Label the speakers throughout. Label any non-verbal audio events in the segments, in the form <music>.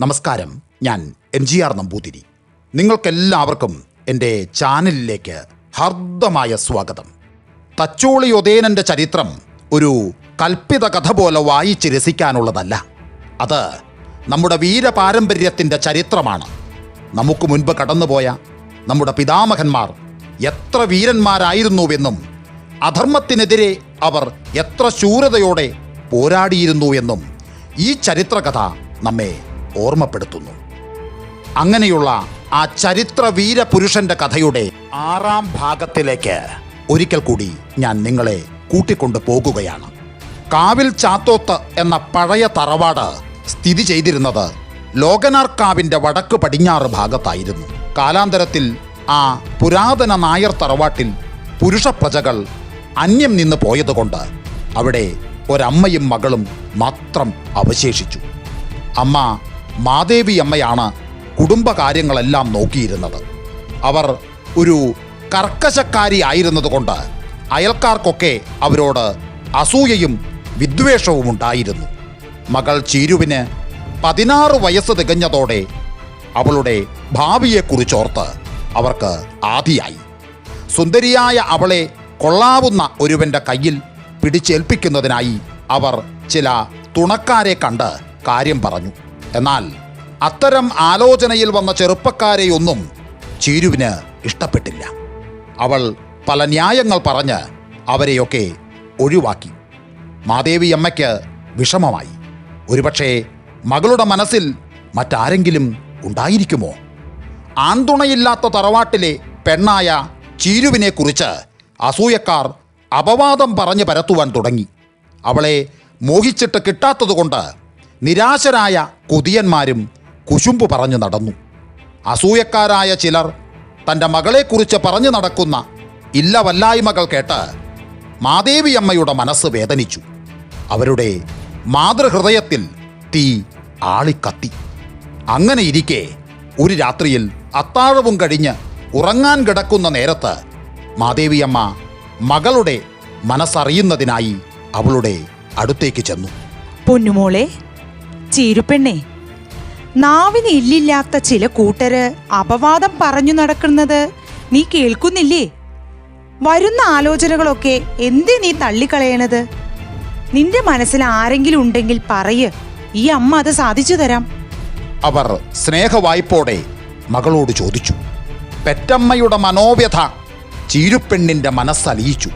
Speaker 1: നമസ്കാരം. ഞാൻ M G R Namboothiri. നിങ്ങൾക്കെല്ലാവർക്കും എന്റെ ചാനലിലേക്ക് ഹർദ്ദമായ സ്വാഗതം. തച്ചോളി ഒതേനന്റെ ചരിത്രം ഒരു കൽപ്പിത കഥ പോലെ വായിച്ച് രസിക്കാനുള്ളതല്ല. അത് നമ്മുടെ വീരപാരമ്പര്യത്തിന്റെ ചരിത്രമാണ്. നമുക്ക് മുൻപ് കടന്നുപോയ നമ്മുടെ പിതാമഹന്മാർ എത്ര വീരന്മാരായിരുന്നുവെന്നും അധർമ്മത്തിനെതിരെ അവർ എത്ര ശൂരതയോടെ പോരാടിയിരുന്നു എന്നും ഈ ചരിത്രകഥ നമ്മെ ഓർമ്മപ്പെടുത്തുന്നു. അങ്ങനെയുള്ള ആ ചരിത്ര വീരപുരുഷന്റെ കഥയുടെ ആറാം ഭാഗത്തിലേക്ക് ഒരിക്കൽ കൂടി ഞാൻ നിങ്ങളെ കൂട്ടിക്കൊണ്ടു പോകുകയാണ്. കാവിൽ ചാത്തോത്ത് എന്ന പഴയ തറവാട് സ്ഥിതി ചെയ്തിരുന്നത് ലോകനാർക്കാവിന്റെ വടക്ക് പടിഞ്ഞാറ് ഭാഗത്തായിരുന്നു. കാലാന്തരത്തിൽ ആ പുരാതന നായർ തറവാട്ടിൽ പുരുഷ പ്രജകൾ അന്യം നിന്ന് പോയതുകൊണ്ട് അവിടെ ഒരമ്മയും മകളും മാത്രം അവശേഷിച്ചു. അമ്മ മാദേവി അമ്മയാണ് കുടുംബകാര്യങ്ങളെല്ലാം നോക്കിയിരുന്നത്. അവർ ഒരു കർക്കശക്കാരി ആയിരുന്നതുകൊണ്ട് അയൽക്കാർക്കൊക്കെ അവരോട് അസൂയയും വിദ്വേഷവും ഉണ്ടായിരുന്നു. മകൾ ചീരുവിന് പതിനാറ് വയസ്സ് തികഞ്ഞതോടെ അവളുടെ ഭാവിയെക്കുറിച്ചോർത്ത് അവർക്ക് ആദിയായി സുന്ദരിയായ അവളെ കൊള്ളാവുന്ന ഒരുവന്റെ കയ്യിൽ പിടിച്ചേൽപ്പിക്കുന്നതിനായി അവർ ചില തുണക്കാരെ കണ്ട് കാര്യം പറഞ്ഞു. എന്നാൽ അത്തരം ആലോചനയിൽ വന്ന ചെറുപ്പക്കാരെയൊന്നും ചീരുവിന് ഇഷ്ടപ്പെട്ടില്ല. അവൾ പല ന്യായങ്ങൾ പറഞ്ഞ് അവരെയൊക്കെ ഒഴിവാക്കി. മാദേവി അമ്മയ്ക്ക് വിഷമമായി. ഒരുപക്ഷെ മകളുടെ മനസ്സിൽ മറ്റാരെങ്കിലും ഉണ്ടായിരിക്കുമോ? ആന്തുണയില്ലാത്ത തറവാട്ടിലെ പെണ്ണായ ചീരുവിനെക്കുറിച്ച് അസൂയക്കാർ അപവാദം പറഞ്ഞു പരത്തുവാൻ തുടങ്ങി. അവളെ മോഹിച്ചിട്ട് കിട്ടാത്തതുകൊണ്ട് നിരാശരായ കുതിയന്മാരും കുശുമ്പ് പറഞ്ഞു നടന്നു. അസൂയക്കാരായ ചിലർ തന്റെ മകളെക്കുറിച്ച് പറഞ്ഞു നടക്കുന്ന ഇല്ലവല്ലായ്മകൾ കേട്ട് മാദേവിയമ്മയുടെ മനസ്സ് വേദനിച്ചു. അവരുടെ മാതൃഹൃദയത്തിൽ തീ ആളിക്കത്തി. അങ്ങനെ ഇരിക്കെ ഒരു രാത്രിയിൽ അത്താഴവും കഴിഞ്ഞ് ഉറങ്ങാൻ കിടക്കുന്ന നേരത്ത് മാദേവിയമ്മ മകളുടെ മനസ്സറിയുന്നതിനായി അവളുടെ അടുത്തേക്ക് ചെന്നു.
Speaker 2: പൊന്നുമോളെ ചീരുപ്പെണ്ണേ നാവിന് ഇല്ലില്ലാത്ത ചില കൂട്ടര് അപവാദം പറഞ്ഞു നടക്കുന്നത് നീ കേൾക്കുന്നില്ലേ? വരുന്ന ആലോചനകളൊക്കെ എന്തേ നീ തള്ളിക്കളയണത്? നിന്റെ മനസ്സിൽ ആരെങ്കിലും ഉണ്ടെങ്കിൽ പറയ്. ഈ അമ്മ അത് സാധിച്ചു തരാം.
Speaker 1: അവർ സ്നേഹവായ്പോടെ മകളോട് ചോദിച്ചു. പെറ്റമ്മയുടെ മനോവ്യഥ ചീരുപ്പെണ്ണിന്റെ മനസ്സലിയിച്ചു.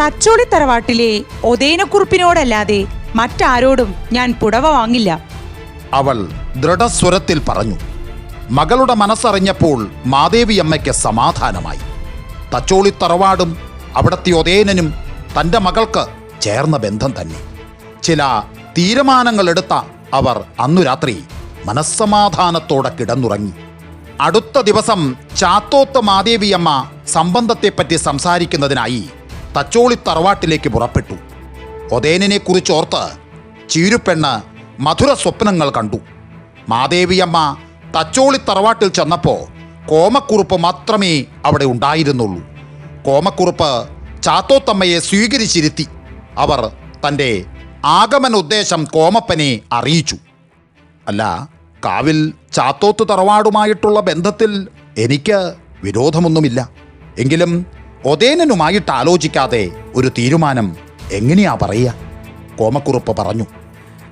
Speaker 2: തച്ചോളി തറവാട്ടിലെ ഒതേനക്കുറുപ്പിനോടല്ലാതെ മറ്റാരോടും ഞാൻ പുടവ വാങ്ങില്ല.
Speaker 1: അവൾ ദൃഢസ്വരത്തിൽ പറഞ്ഞു മകളുടെ മനസ്സറിഞ്ഞപ്പോൾ മാദേവിയമ്മയ്ക്ക് സമാധാനമായി. തച്ചോളി തറവാടും അവിടത്തെ ഒതേനനും തന്റെ മകൾക്ക് ചേർന്ന ബന്ധം തന്നെ. ചില തീരുമാനങ്ങളെടുത്ത അവർ അന്നു രാത്രി മനസ്സമാധാനത്തോടെ കിടന്നുറങ്ങി. അടുത്ത ദിവസം ചാത്തോത്ത് മാദേവിയമ്മ സംബന്ധത്തെപ്പറ്റി സംസാരിക്കുന്നതിനായി തച്ചോളി തറവാട്ടിലേക്ക് പുറപ്പെട്ടു. ഒതേനിനെ കുറിച്ചോർത്ത് ചീരുപ്പെണ്ണ് മധുര സ്വപ്നങ്ങൾ കണ്ടു. മാദേവിയമ്മ തച്ചോളി തറവാട്ടിൽ ചെന്നപ്പോൾ കോമക്കുറുപ്പ് മാത്രമേ അവിടെ ഉണ്ടായിരുന്നുള്ളൂ. കോമക്കുറുപ്പ് ചാത്തോത്തമ്മയെ സ്വീകരിച്ചിരുത്തി. അവർ തന്റെ ആഗമന ഉദ്ദേശം കോമപ്പനെ അറിയിച്ചു. അല്ല കാവിൽ ചാത്തോത്ത് തറവാടുമായിട്ടുള്ള ബന്ധത്തിൽ എനിക്ക് വിരോധമൊന്നുമില്ല. എങ്കിലും ഒതേനനുമായിട്ട് ആലോചിക്കാതെ ഒരു തീരുമാനം എങ്ങനെയാ പറയുക? കോമക്കുറുപ്പ് പറഞ്ഞു.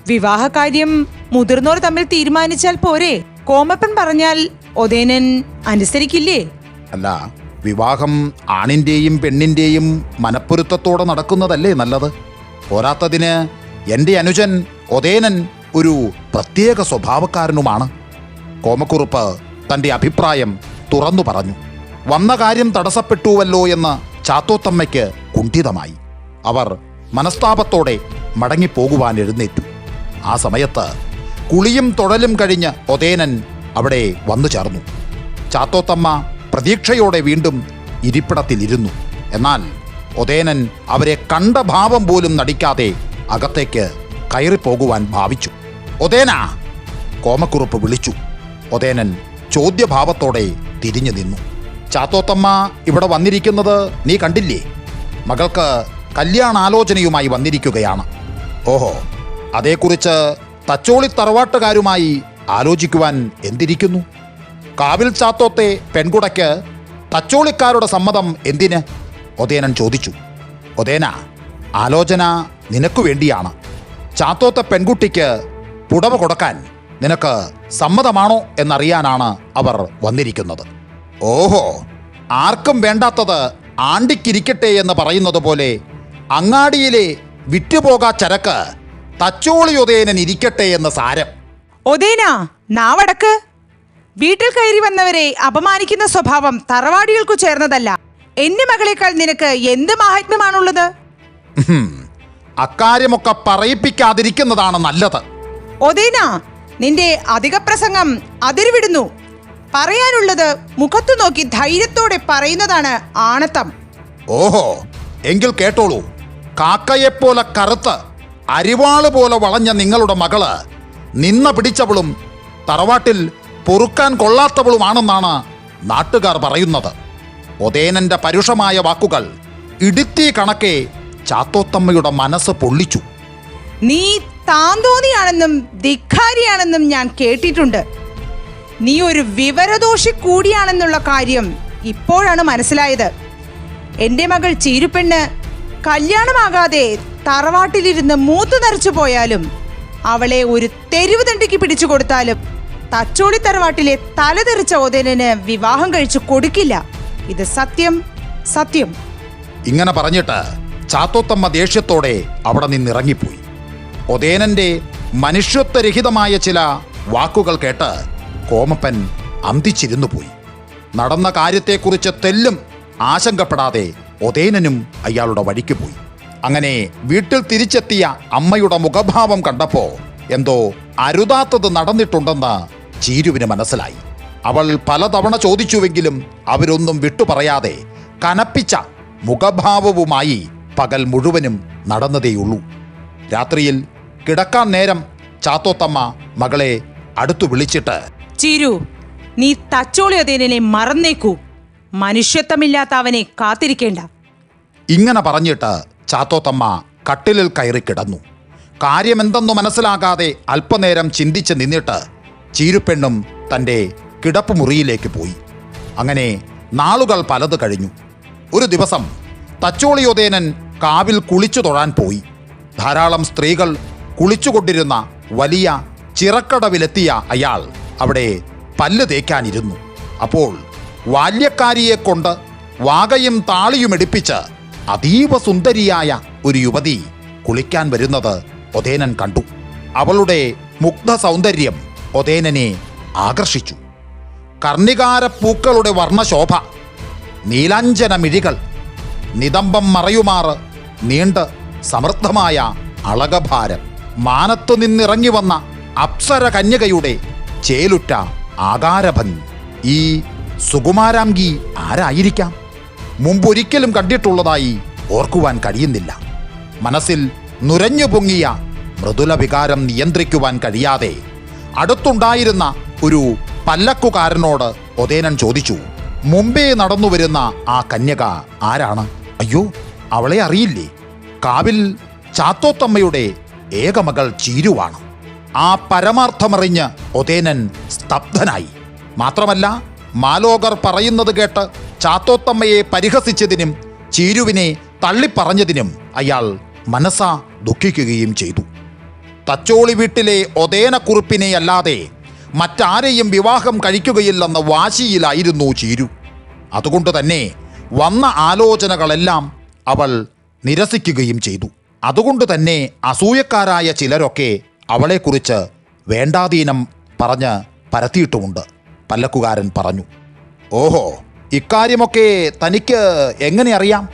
Speaker 2: വിവാഹകാര്യം മുതിർന്നവർ തമ്മിൽ തീരുമാനിച്ചാൽ പോരെ? കോമപ്പൻ പറഞ്ഞാൽ ഒതേനൻ അനുസരിക്കില്ലേ?
Speaker 1: അല്ല വിവാഹം ആണിന്റെയും പെണ്ണിന്റെയും മനപ്പൊരുത്തത്തോടെ നടക്കുന്നതല്ലേ നല്ലത്? പോരാത്തതിന് എന്റെ അനുജൻ ഒതേനൻ ഒരു പ്രത്യേക സ്വഭാവക്കാരനുമാണ്. കോമക്കുറുപ്പ് തന്റെ അഭിപ്രായം തുറന്നു പറഞ്ഞു. വന്ന കാര്യം തടസ്സപ്പെട്ടുവല്ലോ എന്ന് ചാത്തോത്തമ്മയ്ക്ക് കുണ്ഠിതമായി. അവർ മനസ്താപത്തോടെ മടങ്ങിപ്പോകുവാൻ എഴുന്നേറ്റു. ആ സമയത്ത് കുളിയും തൊഴലും കഴിഞ്ഞ് ഒതേനൻ അവിടെ വന്നു ചേർന്നു. ചാത്തോത്തമ്മ പ്രതീക്ഷയോടെ വീണ്ടും ഇരിപ്പിടത്തിലിരുന്നു. എന്നാൽ ഒതേനൻ അവരെ കണ്ട ഭാവം പോലും നടിക്കാതെ അകത്തേക്ക് കയറിപ്പോകുവാൻ ഭാവിച്ചു. ഒതേന കോമക്കുറുപ്പ് വിളിച്ചു. ഒതേനൻ ചോദ്യഭാവത്തോടെ തിരിഞ്ഞു നിന്നു. ചാത്തോത്തമ്മ ഇവിടെ വന്നിരിക്കുന്നത് നീ കണ്ടില്ലേ? മകൾക്ക് കല്യാണാലോചനയുമായി വന്നിരിക്കുകയാണ്. ഓഹോ അതേക്കുറിച്ച് തച്ചോളി തറവാട്ടുകാരുമായി ആലോചിക്കുവാൻ എന്തിരിക്കുന്നു? കാവിൽ ചാത്തോത്തെ പെൺകുടയ്ക്ക് തച്ചോളിക്കാരുടെ സമ്മതം എന്തിന്? ഒതേനൻ ചോദിച്ചു. ഒതേന ആലോചന നിനക്കു വേണ്ടിയാണ്. ചാത്തോത്ത പെൺകുട്ടിക്ക് പുടവ കൊടുക്കാൻ നിനക്ക് സമ്മതമാണോ എന്നറിയാനാണ് അവർ വന്നിരിക്കുന്നത്. ഓഹോ ആർക്കും വേണ്ടാത്തത് ആണ്ടിക്കിരിക്കട്ടെ എന്ന് പറയുന്നത് പോലെ അങ്ങാടിയിലെ വിറ്റുപോകാ ചരക്ക് തച്ചോളി ഉദയനൻ ഇരിക്കട്ടെ എന്ന സാരം.
Speaker 2: ഒതേന നാവടക്ക്. വീട്ടിൽ കയറി വന്നവരെ അപമാനിക്കുന്ന സ്വഭാവം തറവാടികൾക്കു ചേർന്നതല്ല. എന്റെ മകളേക്കാൾ നിനക്ക് എന്ത് മാഹാത്മ്യമാണുള്ളത്?
Speaker 1: അക്കാര്യമൊക്കെ പറയിപ്പിക്കാതിരിക്കുന്നതാണ് നല്ലത്.
Speaker 2: ഒതേന നിന്റെ അധിക പ്രസംഗം അതിരുവിടുന്നു. പറയാനുള്ളത് മുഖത്തു നോക്കി ധൈര്യത്തോടെ പറയുന്നതാണ് ആണത്തം.
Speaker 1: ഓഹോ എങ്കിൽ കേട്ടോളൂ. കാക്കയെപ്പോലെ കറുത്ത് അരിവാൾ പോലെ വളഞ്ഞ നിങ്ങളുടെ മകൾ നിന്ന പിടിച്ചവളും തറവാട്ടിൽ പൊറുക്കാൻ കൊള്ളാത്തവളുമാണെന്നാണ് നാട്ടുകാർ പറയുന്നത്. ഒതേനന്റെ പരുഷമായ വാക്കുകൾ ഇടുത്തി കണക്കെ ചാത്തോത്തമ്മയുടെ മനസ്സ് പൊള്ളിച്ചു.
Speaker 2: നീ താന്തോന്നിയാണെന്നും ധിക്കാരിയാണെന്നും ഞാൻ കേട്ടിട്ടുണ്ട്. നീ ഒരു വിവരദോഷി കൂടിയാണെന്നുള്ള കാര്യം ഇപ്പോഴാണ് മനസ്സിലായത്. എന്റെ മകൾ ചീരുപ്പെണ്ണ് കല്യാണമാകാതെ തറവാട്ടിലിരുന്ന് മൂത്തു നരച്ചു പോയാലും അവളെ ഒരു തെരുവ് തണ്ടിക്ക് പിടിച്ചു കൊടുത്താലും തച്ചോളി തറവാട്ടിലെ തലതെറിച്ച ഓതേനന് വിവാഹം കഴിച്ചു കൊടുക്കില്ല. ഇത് സത്യം സത്യം.
Speaker 1: ഇങ്ങനെ പറഞ്ഞിട്ട് ചാത്തോത്തമ്മ ദേഷ്യത്തോടെ അവിടെ നിന്നിറങ്ങിപ്പോയി. ഒതേനന്റെ മനുഷ്യത്വരഹിതമായ ചില വാക്കുകൾ കേട്ട് കോമപ്പൻ അന്തിച്ചിരുന്നു പോയി നടന്ന കാര്യത്തെക്കുറിച്ച് തെല്ലും ആശങ്കപ്പെടാതെ ഒതേനനും അയാളുടെ വഴിക്ക് പോയി. അങ്ങനെ വീട്ടിൽ തിരിച്ചെത്തിയ അമ്മയുടെ മുഖഭാവം കണ്ടപ്പോ എന്തോ അരുതാത്തത് നടന്നിട്ടുണ്ടെന്ന് ചീരുവിന് മനസ്സിലായി. അവൾ പലതവണ ചോദിച്ചുവെങ്കിലും അവരൊന്നും വിട്ടുപറയാതെ കനപ്പിച്ച മുഖഭാവവുമായി പകൽ മുഴുവനും നടന്നതേയുള്ളൂ. രാത്രിയിൽ കിടക്കാൻ നേരം ചാത്തോത്തമ്മ മകളെ അടുത്തു വിളിച്ചിട്ട്
Speaker 2: ചീരു നീ തച്ചോളി ഒതേനെ മറന്നേക്കൂ. മനുഷ്യത്വമില്ലാത്ത അവനെ കാത്തിരിക്കേണ്ട.
Speaker 1: ഇങ്ങനെ പറഞ്ഞിട്ട് ചാത്തോത്തമ്മ കട്ടിലിൽ കയറി കിടന്നു. കാര്യമെന്തെന്നു മനസ്സിലാകാതെ അല്പനേരം ചിന്തിച്ച് നിന്നിട്ട് ചീരുപ്പെണ്ണും തന്റെ കിടപ്പ് മുറിയിലേക്ക് പോയി. അങ്ങനെ നാളുകൾ പലത് കഴിഞ്ഞു. ഒരു ദിവസം തച്ചോളിയോദേനൻ കാവിൽ കുളിച്ചു തൊഴാൻ പോയി. ധാരാളം സ്ത്രീകൾ കുളിച്ചുകൊണ്ടിരുന്ന വലിയ ചിറക്കടവിലെത്തിയ അയാൾ അവിടെ പല്ല് തേക്കാനിരുന്നു. അപ്പോൾ ബാല്യക്കാരിയെ കൊണ്ട് വാകയും താളിയും എടുപ്പിച്ച് അതീവ സുന്ദരിയായ ഒരു യുവതി കുളിക്കാൻ വരുന്നത് ഒതേനൻ കണ്ടു. അവളുടെ മുഗ്ധ സൗന്ദര്യം ഒതേനനെ ആകർഷിച്ചു. കർണികാരപ്പൂക്കളുടെ വർണശോഭ നീലാഞ്ചന മിഴികൾ നിതംബം മറയുമാറ് നീണ്ട് സമൃദ്ധമായ അളകഭാരം മാനത്തു നിന്നിറങ്ങി വന്ന അപ്സര കന്യകയുടെ ചേലുറ്റ ആകാരഭംഗി ഈ സുകുമാരാംഗി ആരായിരിക്കാം? മുമ്പൊരിക്കലും കണ്ടിട്ടുള്ളതായി ഓർക്കുവാൻ കഴിയുന്നില്ല. മനസ്സിൽ നുരഞ്ഞു പൊങ്ങിയ മൃദുല വികാരം നിയന്ത്രിക്കുവാൻ കഴിയാതെ അടുത്തുണ്ടായിരുന്ന ഒരു പല്ലക്കുകാരനോട് ഒതേനൻ ചോദിച്ചു മുമ്പേ നടന്നു വരുന്ന ആ കന്യക ആരാണ്? അയ്യോ അവളെ അറിയില്ലേ? കാവിൽ ചാത്തോത്തമ്മയുടെ ഏകമകൾ ചീരുവാണ്. ആ പരമാർത്ഥമറിഞ്ഞ് ഒതേനൻ സ്തബ്ധനായി. മാത്രമല്ല മാലോകർ പറയുന്നത് കേട്ട് ചാത്തോത്തമ്മയെ പരിഹസിച്ചതിനും ചീരുവിനെ തള്ളിപ്പറഞ്ഞതിനും അയാൾ മനസ്സാ ദുഃഖിക്കുകയും ചെയ്തു. തച്ചോളി വീട്ടിലെ ഒതേനക്കുറിപ്പിനെ അല്ലാതെ മറ്റാരെയും വിവാഹം കഴിക്കുകയില്ലെന്ന വാശിയിലായിരുന്നു ചീരു. അതുകൊണ്ട് തന്നെ വന്ന ആലോചനകളെല്ലാം അവൾ നിരസിക്കുകയും ചെയ്തു. അതുകൊണ്ട് തന്നെ അസൂയക്കാരായ ചിലരൊക്കെ അവളെക്കുറിച്ച് വേണ്ടാതീനം പറഞ്ഞ് പരത്തിയിട്ടുമുണ്ട്. പല്ലക്കുകാരൻ പറഞ്ഞു ഓഹോ ഇക്കാര്യമൊക്കെ തനിക്ക് എങ്ങനെ അറിയാം?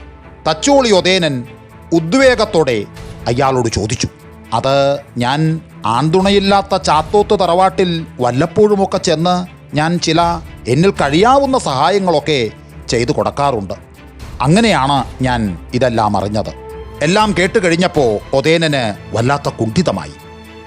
Speaker 1: തച്ചോളി ഒതേനൻ ഉദ്വേഗത്തോടെ അയാളോട് ചോദിച്ചു അത് ഞാൻ ആന്തുണയില്ലാത്ത ചാത്തോത്ത് തറവാട്ടിൽ വല്ലപ്പോഴുമൊക്കെ ചെന്ന് ഞാൻ ചില എന്നിൽ കഴിയാവുന്ന സഹായങ്ങളൊക്കെ ചെയ്തു കൊടുക്കാറുണ്ട്. അങ്ങനെയാണ് ഞാൻ ഇതെല്ലാം അറിഞ്ഞത്. എല്ലാം കേട്ട് കഴിഞ്ഞപ്പോൾ ഒതേനന് വല്ലാത്ത കുണ്ഠിതമായി.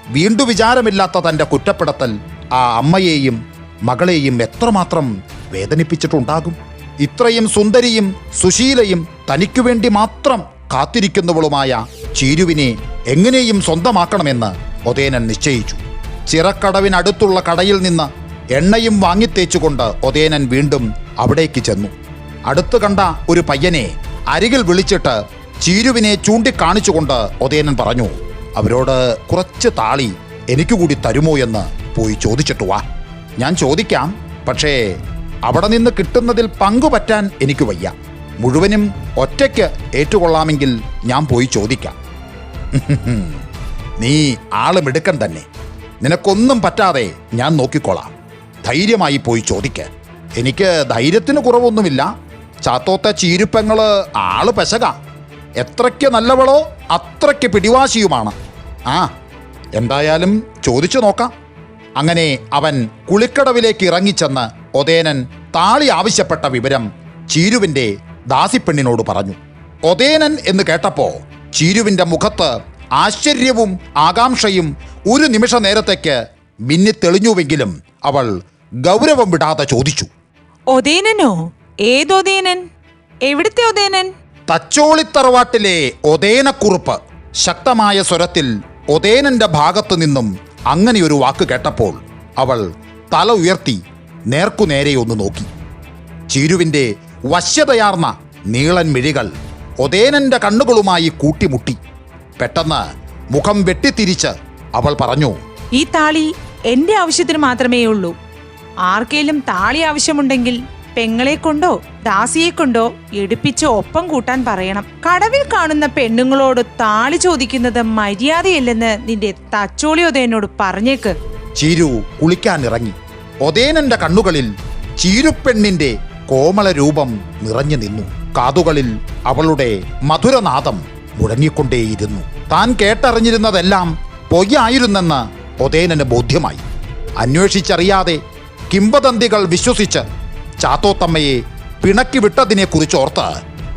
Speaker 1: വീണ്ടും വിചാരമില്ലാത്ത തന്റെ കുറ്റപ്പെടുത്തൽ ആ അമ്മയെയും മകളെയും എത്രമാത്രം വേദനിപ്പിച്ചിട്ടുണ്ടാകും? ഇത്രയും സുന്ദരിയും സുശീലയും തനിക്കു വേണ്ടി മാത്രം കാത്തിരിക്കുന്നവളുമായ ചീരുവിനെ എങ്ങനെയും സ്വന്തമാക്കണമെന്ന് ഒതേനൻ നിശ്ചയിച്ചു. ചിറക്കടവിനടുത്തുള്ള കടയിൽ നിന്ന് എണ്ണയും വാങ്ങിത്തേച്ചുകൊണ്ട് ഒതേനൻ വീണ്ടും അവിടേക്ക് ചെന്നു. അടുത്തു കണ്ട ഒരു പയ്യനെ അരികിൽ വിളിച്ചിട്ട് ചീരുവിനെ ചൂണ്ടിക്കാണിച്ചുകൊണ്ട് ഒതേനൻ പറഞ്ഞു അവരോട് കുറച്ച് താളി എനിക്ക് കൂടി തരുമോ എന്ന് പോയി ചോദിച്ചിട്ട് വാ. ഞാൻ ചോദിക്കാം പക്ഷേ അവിടെ നിന്ന് കിട്ടുന്നതിൽ പങ്കുപറ്റാൻ എനിക്ക് വയ്യ. മുഴുവനും ഒറ്റയ്ക്ക് ഏറ്റുകൊള്ളാമെങ്കിൽ ഞാൻ പോയി ചോദിക്കാം. <laughs> നീ ആൾ മിടുക്കൻ തന്നെ. നിനക്കൊന്നും പറ്റാതെ ഞാൻ നോക്കിക്കോളാം. ധൈര്യമായി പോയി ചോദിക്ക. എനിക്ക് ധൈര്യത്തിന് കുറവൊന്നുമില്ല. ചാത്തോത്ത ചീരുപ്പങ്ങൾ ആൾ പെശക. എത്രയ്ക്ക് നല്ലവളോ അത്രയ്ക്ക് പിടിവാശിയുമാണ്. ആ എന്തായാലും ചോദിച്ചു നോക്കാം. അങ്ങനെ അവൻ കുളിക്കടവിലേക്ക് ഇറങ്ങിച്ചെന്ന് ഒതേനൻ താളി ആവശ്യപ്പെട്ട വിവരം ചീരുവിന്റെ ദാസിപ്പെണ്ണിനോട് പറഞ്ഞു. ഒതേനൻ എന്ന് കേട്ടപ്പോൾ ചീരുവിന്റെ മുഖത്ത് ആശ്ചര്യവും ആകാംക്ഷയും ഒരു നിമിഷ നേരത്തേക്ക് മിന്നിത്തെളിഞ്ഞുവെങ്കിലും അവൾ ഗൗരവം വിടാതെ ചോദിച്ചു.
Speaker 2: ഒതേനനോ? ഏതൊതേനൻ? എവിടുത്തെ ഒതേനൻ?
Speaker 1: തച്ചോളിത്തറവാട്ടിലെ ഒതേനക്കുറുപ്പ് ശക്തമായ സ്വരത്തിൽ ഒതേനന്റെ ഭാഗത്തു നിന്നും അങ്ങനെയൊരു വാക്ക് കേട്ടപ്പോൾ അവൾ തല ഉയർത്തി നേർക്കുനേരെ ഒന്ന് നോക്കി. ചീരുവിന്റെ വശ്യതയാർന്ന നീളൻ മിഴികൾ ഒതേനന്റെ കണ്ണുകളുമായി കൂട്ടിമുട്ടി. പെട്ടെന്ന് മുഖം വെട്ടിത്തിരിച്ച് അവൾ പറഞ്ഞു
Speaker 2: ഈ താളി എന്റെ ആവശ്യത്തിന് മാത്രമേ ഉള്ളൂ ആർക്കേലും താളി ആവശ്യമുണ്ടെങ്കിൽ പെങ്ങളെ കൊണ്ടോ ദാസിയെ കൊണ്ടോ എടുപ്പിച്ച് ഒപ്പം കൂട്ടാൻ പറയണം. കടവിൽ കാണുന്ന പെണ്ണുങ്ങളോട് താളി ചോദിക്കുന്നത് മര്യാദയല്ലെന്ന് നിന്റെ തച്ചോളി ഒതേനോട് പറഞ്ഞേക്ക്.
Speaker 1: ചിരു കുളിക്കാനിറങ്ങി ഒതേനന്റെ കണ്ണുകളിൽ ചീരുപ്പെണ്ണിന്റെ കോമള രൂപം നിറഞ്ഞു നിന്നു. കാതുകളിൽ അവളുടെ മധുരനാദം മുഴങ്ങിക്കൊണ്ടേയിരുന്നു. താൻ കേട്ടറിഞ്ഞിരുന്നതെല്ലാം പൊയ്യായിരുന്നെന്ന് ഒതേനന് ബോധ്യമായി. അന്വേഷിച്ചറിയാതെ കിംവദന്തികൾ വിശ്വസിച്ച് ചാത്തോത്തമ്മയെ പിണക്കി വിട്ടതിനെക്കുറിച്ച് ഓർത്ത്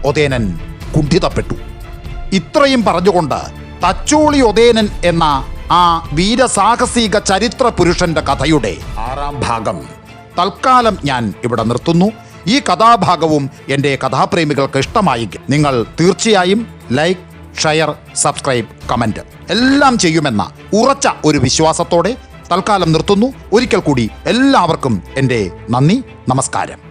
Speaker 1: ഒതേനൻ കുണ്ഠിതപ്പെട്ടു. ഇത്രയും പറഞ്ഞുകൊണ്ട് തച്ചോളി ഒതേനൻ എന്ന ആ വീരസാഹസിക ചരിത്ര പുരുഷന്റെ കഥയുടെ ആറാം ഭാഗം. തൽക്കാലം ഞാൻ ഇവിടെ നിർത്തുന്നു. ഈ കഥാഭാഗവും എന്റെ കഥാപ്രേമികൾക്ക് ഇഷ്ടമായി നിങ്ങൾ തീർച്ചയായും ലൈക്ക് ഷെയർ സബ്സ്ക്രൈബ് കമന്റ് എല്ലാം ചെയ്യുമെന്ന ഉറച്ച ഒരു വിശ്വാസത്തോടെ തൽക്കാലം നിർത്തുന്നു. ഒരിക്കൽ കൂടി എല്ലാവർക്കും എന്റെ നന്ദി. നമസ്കാരം.